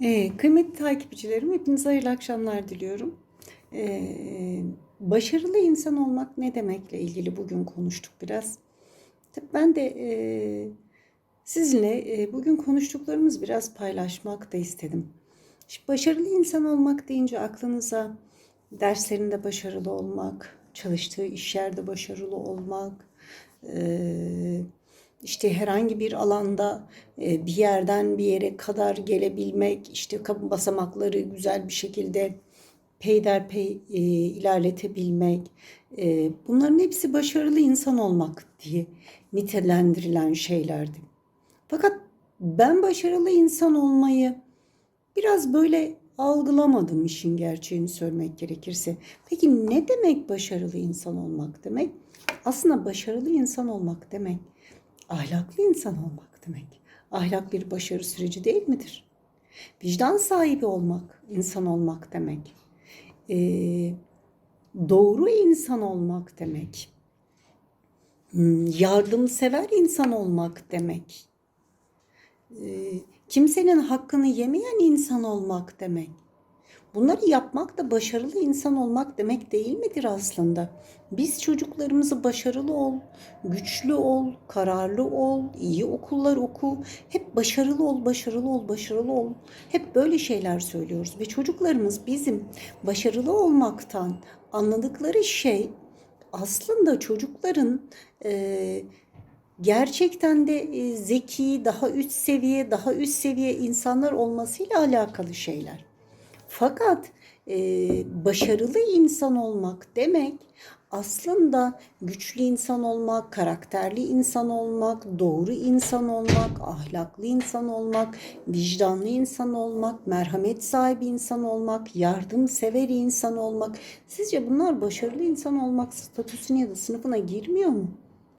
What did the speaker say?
Ee, kıymetli takipçilerim, hepinize hayırlı akşamlar diliyorum. Ee, başarılı insan olmak ne demekle ilgili bugün konuştuk biraz. Tabii ben de e, sizinle e, bugün konuştuklarımız biraz paylaşmak da istedim. Şimdi başarılı insan olmak deyince aklınıza derslerinde başarılı olmak, çalıştığı iş yerde başarılı olmak, e, işte herhangi bir alanda e, bir yerden bir yere kadar gelebilmek, işte kapı basamakları güzel bir şekilde peyderpey e, ilerletebilmek, e, bunların hepsi başarılı insan olmak diye nitelendirilen şeylerdi. Fakat ben başarılı insan olmayı biraz böyle algılamadım işin gerçeğini söylemek gerekirse. Peki ne demek başarılı insan olmak demek? Aslında başarılı insan olmak demek ahlaklı insan olmak demek. Ahlak bir başarı süreci değil midir? Vicdan sahibi olmak, insan olmak demek. Ee, doğru insan olmak demek. Hmm, Yardımsever insan olmak demek. Ee, kimsenin hakkını yemeyen insan olmak demek. Bunları yapmak da başarılı insan olmak demek değil midir aslında? Biz çocuklarımızı başarılı ol, güçlü ol, kararlı ol, iyi okullar oku, hep başarılı ol, başarılı ol, başarılı ol. Hep böyle şeyler söylüyoruz ve çocuklarımız bizim başarılı olmaktan anladıkları şey aslında çocukların e, gerçekten de e, zeki, daha üst seviye, daha üst seviye insanlar olmasıyla alakalı şeyler. Fakat e, başarılı insan olmak demek aslında güçlü insan olmak, karakterli insan olmak, doğru insan olmak, ahlaklı insan olmak, vicdanlı insan olmak, merhamet sahibi insan olmak, yardımsever insan olmak. Sizce bunlar başarılı insan olmak statüsüne ya da sınıfına girmiyor mu?